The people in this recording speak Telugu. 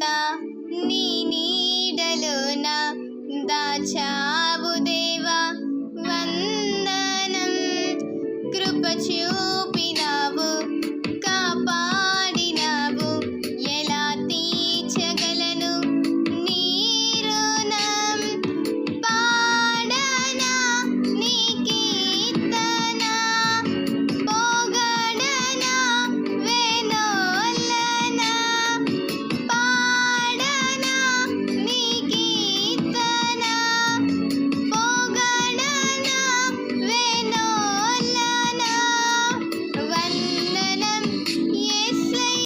అంతా నీ నీడలోన దాచావు దేవా వందనం కృప